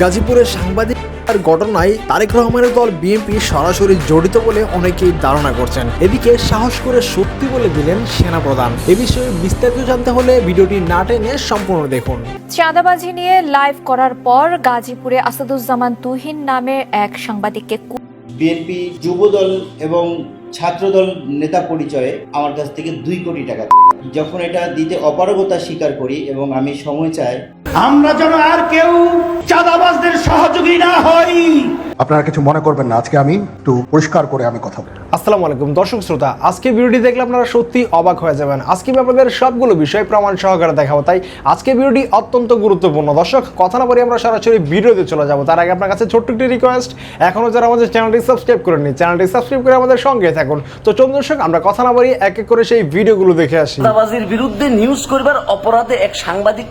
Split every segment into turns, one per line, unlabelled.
গাজীপুরের সাংবাদিক আর ঘটনায় তারেক রহমানের দল বিএনপি সরাসরি জড়িত বলে অনেকেই ধারণা করছেন। এদিকে সাহস করে সত্যি বলে দিলেন সেনাপ্রধান। এ বিষয়ে বিস্তারিত জানতে হলে ভিডিওটি না টেনে সম্পূর্ণ দেখুন।
চাঁদাবাজি নিয়ে লাইভ করার পর গাজীপুরে আসাদুজ্জামান তুহিন নামে এক সাংবাদিককে
বিএনপি যুবদল এবং ছাত্রদল নেতা পরিচয়ে আমার কাছ থেকে দুই কোটি টাকা। যখন এটা দিতে অপারগতা স্বীকার করি এবং আমি সময় চাই
আমরা যেন আর কেউ চাঁদাবাজদের সহযোগী না হই।
আপনারা কিছু মনে করবেন না আজকে আমি একটু পরিষ্কার করে আমি কথা বলব।
আসসালামু আলাইকুম দর্শক শ্রোতা আজকে ভিডিওটি দেখলে আপনারা সত্যি অবাক হয়ে যাবেন। আজকে আমি আপনাদের সবগুলো বিষয় প্রমাণ সহকারে দেখাবো তাই আজকে ভিডিওটি অত্যন্ত গুরুত্বপূর্ণ। দর্শক কথা না বলে আমরা সরাসরি ভিডিওতে চলে যাব। তার আগে আপনার কাছে ছোট্ট একটি রিকোয়েস্ট এখনও যারা আমাদের চ্যানেলটি সাবস্ক্রাইব করেননি চ্যানেলটি সাবস্ক্রাইব করে আমাদের সঙ্গে থাকুন। তো চলুন দর্শক আমরা কথা না বলি এক এক করে সেই ভিডিওগুলো দেখে আসি।
চাঁদাবাজির বিরুদ্ধে নিউজ করবার অপরাধে এক সাংবাদিক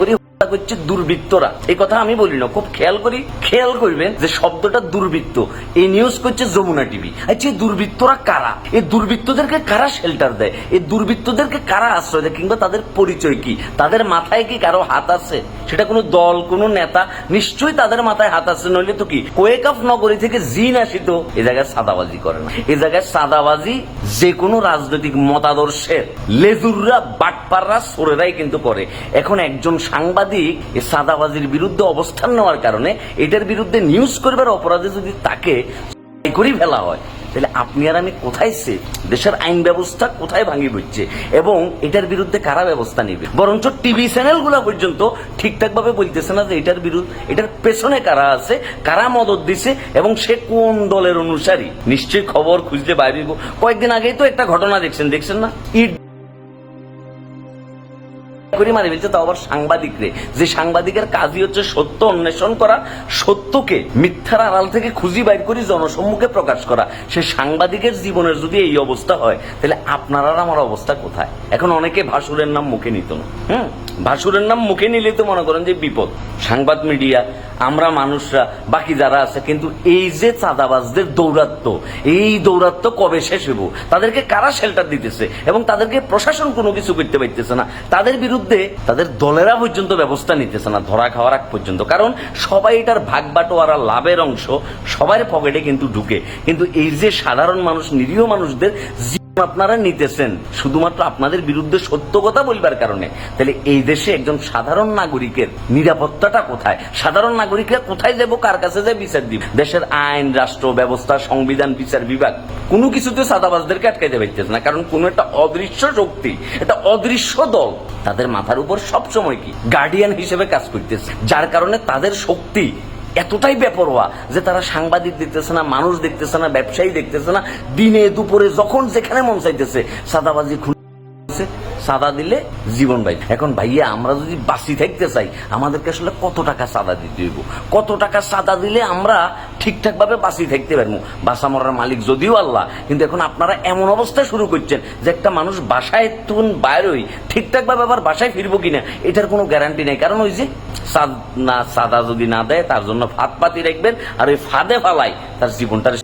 করে করছে দুর্বৃত্তরা। এই কথা আমি বলি না, খুব খেয়াল করি, খেয়াল করবেন যে শব্দটা দুর্বৃত্ত। এই নিউজ করছে যমুনা টিভি আচ্ছা এই দুর্বৃত্তরা কারা? এই দুর্বৃত্তদেরকে কারা শেল্টার দেয়? এই দুর্বৃত্তদেরকে কারা আশ্রয় দেয়? কিংবা তাদের পরিচয় কি? তাদের মাথায় কি কারও হাত আছে? সেটা কোনো দল, কোনো নেতা? নিশ্চয়ই তাদের মাথায় হাত আছে, নইলে তো কি? কোয়েকাফ নগরী থেকে জিন আসিত এ জায়গায় সাদাবাজি করে না। এ জায়গায় সাদাবাজি যে কোনো রাজনৈতিক মতাদর্শের। লেজুররা, বাটপাররা, সোরেরাই কিন্তু করে। এখন একজন সাংবাদিক এই সাদাবাজির বিরুদ্ধে অবস্থান নেওয়ার কারণে এটার বিরুদ্ধে নিউজ করবার অপরাধে যদি তাকে করেই ফেলা হয়, তাহলে আপনি আর আমি কোথায় সে দেশের আইন ব্যবস্থা কোথায় ভাঙি পড়ছে এবং এটার বিরুদ্ধে কারা ব্যবস্থা নেবে? বরঞ্চ টিভি চ্যানেলগুলো পর্যন্ত ঠিকঠাক ভাবে বলতেছে না যে এটার বিরুদ্ধে এটার পেছনে কারা আছে, কারা মদত দিছে, এবং সে কোন দলের অনুসারী? নিশ্চয়ই খবর খুঁজতে বাইরে কয়েকদিন আগেই তো একটা ঘটনা দেখছেন দেখছেন না? ইট তাও আবার যে সাংবাদিকের কাজই হচ্ছে সত্য অন্বেষণ করা, সত্যকে মিথ্যার আড়াল থেকে খুঁজি বাইর করে জনসম্মুখে প্রকাশ করা। সে সাংবাদিকের জীবনের যদি এই অবস্থা হয়, তাহলে আপনার আর আমার অবস্থা কোথায়? এখন অনেকে ভাসুরের নাম মুখে নিত না। ভাসুরের নাম মুখে নিলে তো মনে করেন যে বিপদ। সাংবাদ মিডিয়া আমরা মানুষরা, বাকি যারা আছে, কিন্তু এই যে চাঁদাবাজদের দৌরাত্ম এই দৌরাত্ম কবে শেষ হইব? তাদেরকে কারা শেল্টার দিতেছে? এবং তাদেরকে প্রশাসন কোনো কিছু করতে পারতেছে না। তাদের বিরুদ্ধে তাদের দলেরা পর্যন্ত ব্যবস্থা নিতেছে না, ধরা খাওয়ার আগ পর্যন্ত। কারণ সবাই এটার ভাগ বাটোয়ারা লাভের অংশ সবার পকেটে কিন্তু ঢুকে। কিন্তু এই যে সাধারণ মানুষ, নিরীহ মানুষদের আপনারা নিতেছেন, শুধুমাত্র আপনাদের বিরুদ্ধে সত্য কথা বলবার কারণে। তাহলে এই দেশে একজন সাধারণ নাগরিকের নিরাপত্তাটা কোথায়? সাধারণ নাগরিকরা কোথায় যাব? কার কাছে যায় বিচার দিব? দেশের আইন, রাষ্ট্র, ব্যবস্থা, সংবিধান, বিচার বিভাগ, কোনো কিছুতে সাদাবাজদেরকে আটকাইতে পারতেছে না, কারণ কোন একটা অদৃশ্য শক্তি, একটা অদৃশ্য দল তাদের মাথার উপর সবসময় কি? গার্ডিয়ান হিসেবে কাজ করতেছে, যার কারণে তাদের শক্তি এতটাই বেপরোয়া যে তারা সাংবাদিক দেখতেছে না, মানুষ দেখতেছে না, ব্যবসায়ী দেখতেছে না। দিনে দুপুরে যখন যেখানে মন চাইতেছে, সাদাবাজি খুন সাদা দিলে জীবন ভাই। এখন ভাইয়া, আমরা যদি বাঁচি থাকতে চাই, আমাদেরকে আসলে কত টাকা সাদা দিতে হইব? কত টাকা সাদা দিলে আমরা ঠিকঠাক ভাবে বাঁচি থাকতে পারব? বাসা মরার মালিক যদিও আল্লাহ, কিন্তু এখন আপনারা এমন অবস্থা শুরু করছেন যে একটা মানুষ বাসায় তুন বাইরই ঠিকঠাক ভাবে আবার বাসায় ফিরবো কিনা, এটার কোনো গ্যারান্টি নেই। কারণ ওই যে সাদ- না, সাদা যদি না দেয়, তার জন্য ফাঁদ পাতি রাখবেন, আর ওই ফাঁদে ফালাই, তার জীবনটা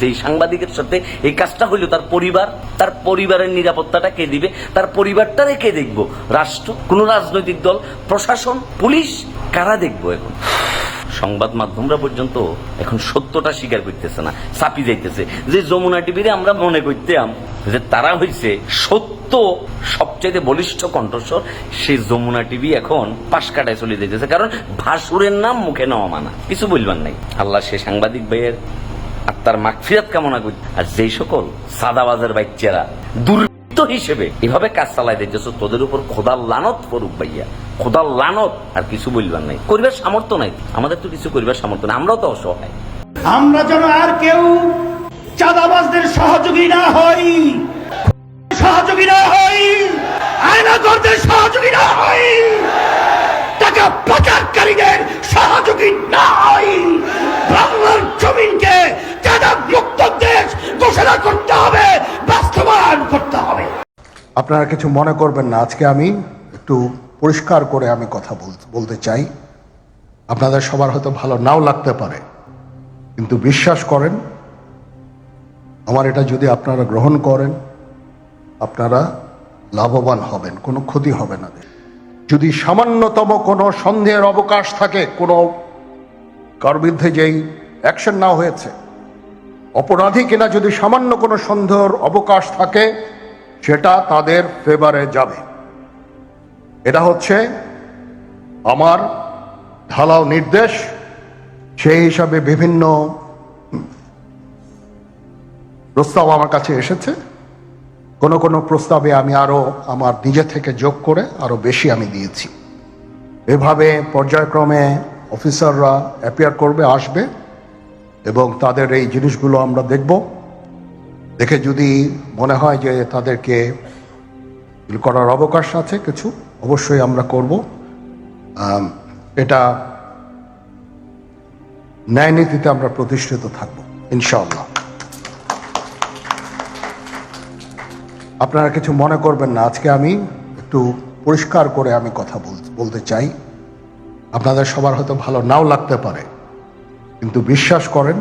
যেই সাংবাদিকের সাথে এই কাজটা হইল, তার পরিবার, তার পরিবারের নিরাপত্তাটা কে দিবে? তার পরিবারটারে কে দেখব? রাষ্ট্র? কোন রাজনৈতিক দল? প্রশাসন? পুলিশ? কারা দেখব এখন? সংবাদ মাধ্যমরা পর্যন্ত এখন সত্যটা স্বীকার করতেছে না, চাপি যাইতেছে। যে যমুনা টিভিরে আমরা মনে করতাম যে তারা হইছে সত্য সবচেয়ে বলিষ্ঠ কণ্ঠস্বর সেই যমুনা টিভি এখন পাশ কাটায় চলে যেতেছে কারণ ভাসুরের নাম মুখে নেওয়া মানা, কিছু বলবার নাই। আল্লাহ সে সাংবাদিক ভাইয়ের আত্মার মাগফিরাত কামনা করি। আর যেই সকল সাদাবাজার বাচ্চারা দুর্বৃত্ত হিসেবে এভাবে কাজ চালাই তোদের উপর খোদার লানত পড়ুক ভাইয়া। খোদার লানত, আর কিছু বলবার নাই। করিবার সামর্থ্য নাই। আমাদের তো কিছু করিবার সামর্থ্য নাই, আমরাও তো অসহায়।
আমরা যেন আর কেউ চাঁদাবাজদের সহযোগী না হই। সহযোগী না হই। আয়নাগরদের সহযোগী না হই। টাকা পাচারকারীদের সহযোগী না হই। বাংলার জমিনকে
আপনারা কিছু মনে করবেন না, আজকে আমি একটু পরিষ্কার করে আমি কথা বল- বলতে চাই। আপনাদের সবার হয়তো ভালো নাও লাগতে পারে, কিন্তু বিশ্বাস করেন, আমার এটা যদি আপনারা গ্রহণ করেন, আপনারা লাভবান হবেন, কোনো ক্ষতি হবে না। যদি সামান্যতম কোনো সন্দেহের অবকাশ থাকে, কোনো কার বিরুদ্ধে যেই অ্যাকশন নেওয়া হয়েছে অপরাধী কিনা যদি সামান্য কোনো সন্দেহের অবকাশ থাকে, সেটা তাদের ফেভারে যাবে। এটা হচ্ছে আমার ঢালাও নির্দেশ, সেই হিসাবে বিভিন্ন প্রস্তাব আমার কাছে এসেছে। কোনো কোনো প্রস্তাবে আমি আরও আমার নিজে থেকে যোগ করে আরও বেশি আমি দিয়েছি। এভাবে পর্যায়ক্রমে অফিসাররা অ্যাপিয়ার করবে, আসবে। এবং তাদের এই জিনিসগুলো আমরা দেখব। দেখে যদি মনে হয় যে তাদেরকে করার অবকাশ আছে কিছু, অবশ্যই আমরা করব। এটা ন্যায় নীতিতে আমরা প্রতিষ্ঠিত থাকব, ইনশাআল্লাহ। আপনারা কিছু মনে করবেন না, আজকে আমি একটু পরিষ্কার করে আমি কথা বল- বলতে চাই। আপনাদের সবার হয়তো ভালো নাও লাগতে পারে। কিন্তু বিশ্বাস করেন,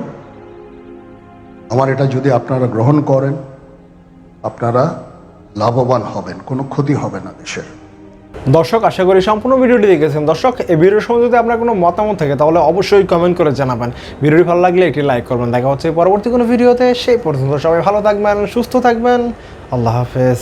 আমার এটা যদি আপনারা গ্রহণ করেন, আপনারা লাভবান হবেন, কোনো ক্ষতি হবে না দেশের।
দর্শক, আশা করি সম্পূর্ণ ভিডিওটি দেখেছেন। দর্শক, এই ভিডিওর সময় যদি আপনার কোনো মতামত থাকে, তাহলে অবশ্যই কমেন্ট করে জানাবেন। ভিডিওটি ভালো লাগলে একটি লাইক করবেন। দেখা হচ্ছে পরবর্তী কোনো ভিডিওতে, সেই পর্যন্ত সবাই ভালো থাকবেন, সুস্থ থাকবেন। আল্লাহ হাফেজ।